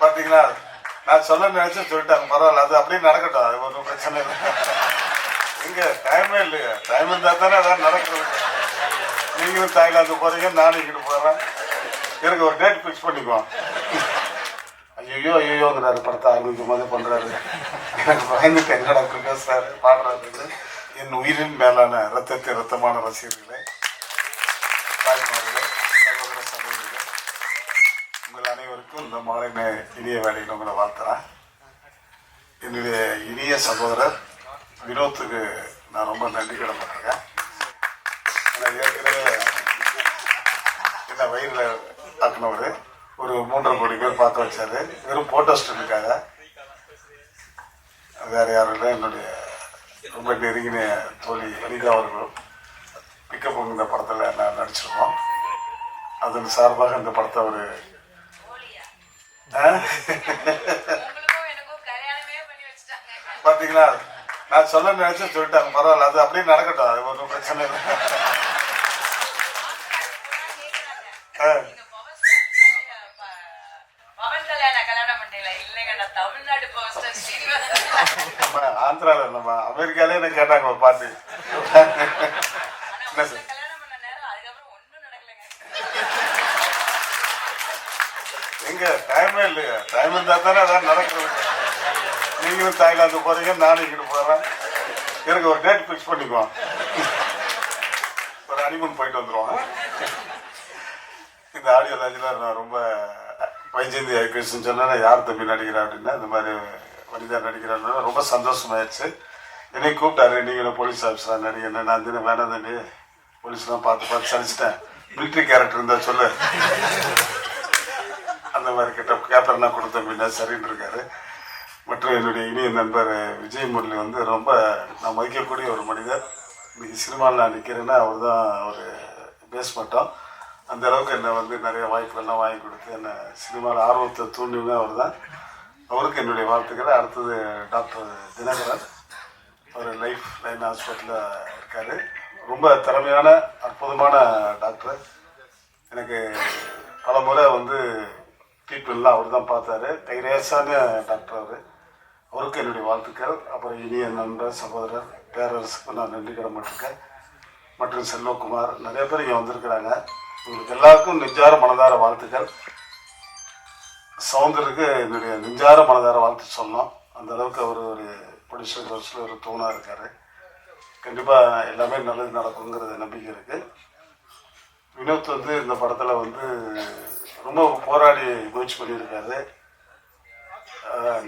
பாத்தீங்களா? நான் சொல்ல நினைச்சு சொல்லிட்டாங்க. பரவாயில்ல அது அப்படியே நடக்கட்டும். அது ஒன்றும் பிரச்சனை இல்லை. இங்க டைமே இல்லையா. டைம் இருந்தா தானே அதான் நடக்குது நீங்களும் தாய்லாந்து போறீங்க நானும் இங்கிட்டு போறேன். எனக்கு ஒரு டேட் ஃபிக்ஸ் பண்ணிக்குவோம் ஐயோ ஐயோங்கிறாரு படத்தை ஆரம்பிக்கும் போது பண்றாரு. எனக்கு பயந்துட்டு என்னடா இப்படி பேசுறாரு பாடுறாரு என் உயிரின் மேலான ரத்தத்தை ரத்தமான ரசிகர்களே அனைவருக்கும் இந்த மாலை இனிய வேலையில் உங்களை வாழ்த்துறேன் என்னுடைய இனிய சகோதரர் வினோத்துக்கு நான் ரொம்ப நன்றி கிடப்பட்டிருக்கேன் ஏற்கனவே என்ன வயிறில் ஆக்கினவர் ஒரு மூன்றரை கோடி பேர் பார்க்க வச்சாரு. வெறும் போட்டோ ஸ்டூலுக்காக வேறு யாரும் இல்லை. என்னுடைய ரொம்ப நெருங்கின தோழி வனிதா அவர்களும் பிக்கப் இந்த படத்தில் நான் நடிச்சிருக்கோம். அதன் சார்பாக இந்த படத்தை ஒரு பாத்தீங்களா? நான் சொல்ல நினைச்சு சொல்லிட்டாங்க பரவாயில்ல அது அப்படியே நடக்கட்டும். அது ஒன்றும் பிரச்சனை இல்லை. ஆ. நம்ம ஆந்திரால நம்ம அமெரிக்காலே என்ன கேட்டாங்க பாட்டு ஆனா என்ன உங்களை சார் கல்யாணம் பண்ண நேரம் அதுக்கப்புறம் ஒண்ணும் நடக்கலைங்க எங்க டைமே இல்லையா டைம் இருந்தா தானே அதான் நடக்குது. நீங்களும் தாய்லாந்து போறீங்க நானும் இங்கிட்டு போறேன். எனக்கு ஒரு டேட் ஃபிக்ஸ் பண்ணிக்குவோம். ஒரு அனிமன் போயிட்டு வந்துடுவோம் இந்த ஆடியோ லாஜில் நான் ரொம்ப வைஜெயந்தி ஐபிஎஸ்ன்னு சொன்னா யார் தம்பி நடிக்கிறா அப்படின்னா இந்த மாதிரி வனிதா நடிக்கிறாருன்னா ரொம்ப சந்தோஷமாயிடுச்சு. என்னை கூப்பிட்டாரு நீங்களும் போலீஸ் ஆஃபீஸராக நடிகர் நான் தினம் வேணாம் தம்பி. போலீஸ்லாம் பார்த்து பார்த்து சலிச்சிட்டேன். மிலிட்ரி கேரக்டர் இருந்தால் சொல்லு. அந்த மாதிரி கிட்ட கேப்டனா கொடுத்த அப்படின்னா சரின்னு இருக்காரு. மற்றும் என்னுடைய இனிய நண்பர் விஜய் முரளி வந்து ரொம்ப நான் மதிக்கக்கூடிய ஒரு மனிதர். இன்றைக்கி சினிமாவில் நான் நிற்கிறேன்னா அவர் தான் ஒரு பேஸ் மட்டம். அந்த அளவுக்கு என்னை வந்து நிறைய வாய்ப்புகள்லாம் வாங்கி கொடுத்து என்னை சினிமாவில் ஆர்வத்தை தூண்டினே அவர் தான் அவருக்கு என்னுடைய வாழ்த்துக்கள். அடுத்தது டாக்டர் தினகரன். அவர் லைஃப் லைன் ஹாஸ்பிட்டலில் இருக்கார். ரொம்ப திறமையான அற்புதமான டாக்டர். எனக்கு பல முறை வந்து ட்ரீட்மெண்ட்லாம் அவர் தான் பார்த்தாரு. கைரேசான டாக்டர் அவர். அவருக்கு என்னுடைய வாழ்த்துக்கள். அப்புறம் இனிய நண்பர் சகோதரர் பேரரசுக்கு நான் நன்றி கடன்பட்டிருக்கேன் மற்றும் செல்வகுமார் நிறைய பேர் இங்கே வந்திருக்கிறாங்க. உங்களுக்கு எல்லாருக்கும் நெஞ்சார மனதார வாழ்த்துக்கள். சவுந்தருக்கு என்னுடைய நெஞ்சார மனதார வாழ்த்து சொல்லணும். அந்த அளவுக்கு அவர் ஒரு ப்ரொடியூசர் ஹவுஸில் ஒரு தூணாக இருக்கார். கண்டிப்பாக எல்லாமே நல்லது நடக்குங்கிறது நம்பிக்கை இருக்குது வினோத் வந்து இந்த படத்தில் வந்து ரொம்ப போராடி முயற்சி பண்ணியிருக்காரு.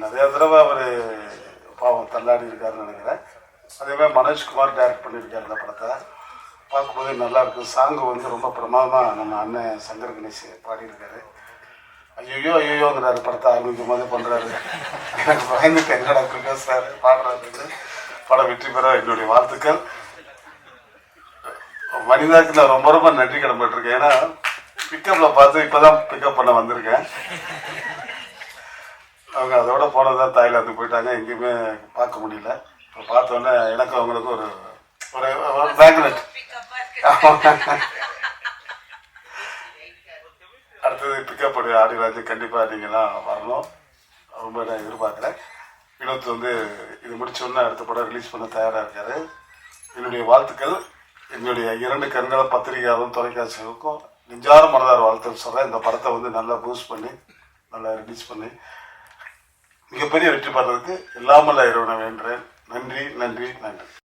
நிறைய தடவை அவர் பாவம் தள்ளாடி இருக்காருன்னு நினைக்கிறேன். அதே மாதிரி மனோஜ்குமார் டைரக்ட் பண்ணியிருக்காரு இந்த படத்தை. பார்க்கும்போது நல்லாயிருக்கும் சாங்கு வந்து ரொம்ப பிரமாதமாக நம்ம அண்ணன் சங்கர் கணேஷ் பாடியிருக்காரு. ஐயோ ஐயோங்கிறாரு படத்தை ஆரம்பிக்கும் போது பண்ணுறாரு எனக்கு பயந்துட்டு என்னடா இருக்கா சார் பாடுறாரு படம் வெற்றி பெற என்னுடைய வாழ்த்துக்கள். மனிதாக்கு நான் ரொம்ப ரொம்ப நன்றி கடன்பட்டிருக்கேன் ஏன்னா பிக்கப்ல பார்த்து இப்போதான் பிக்கப் பண்ண வந்திருக்கேன். அவங்க அதோட போனதான் தாய்லாந்து போயிட்டாங்க எங்கேயுமே பார்க்க முடியல. இப்போ பார்த்தோன்னே எனக்கு அவங்களுக்கு ஒரு ஒரு ஒரு மேக்னெட் அடுத்தது பிக்கப் பண்ணி ஆடிராஜ் கண்டிப்பாக நீங்கள்லாம் வரணும். ரொம்ப நான் எதிர்பார்க்குறேன். வினோத் வந்து இது முடிச்சோடனே அடுத்த படம் ரிலீஸ் பண்ண தயாராக இருக்காரு. என்னுடைய வாழ்த்துக்கள். என்னுடைய இரண்டு கண்களை பத்திரிகையாகவும் தொலைக்காட்சிகளுக்கும் நெஞ்சார மனதார் வாழ்த்துக்கள் சொல்கிறேன் இந்த படத்தை வந்து நல்லா பூஸ்ட் பண்ணி நல்லா ரிலீஸ் பண்ணி மிகப்பெரிய வெற்றி பெறதுக்கு இல்லாமல் இறைவனை வேண்டுறேன் நன்றி நன்றி நன்றி.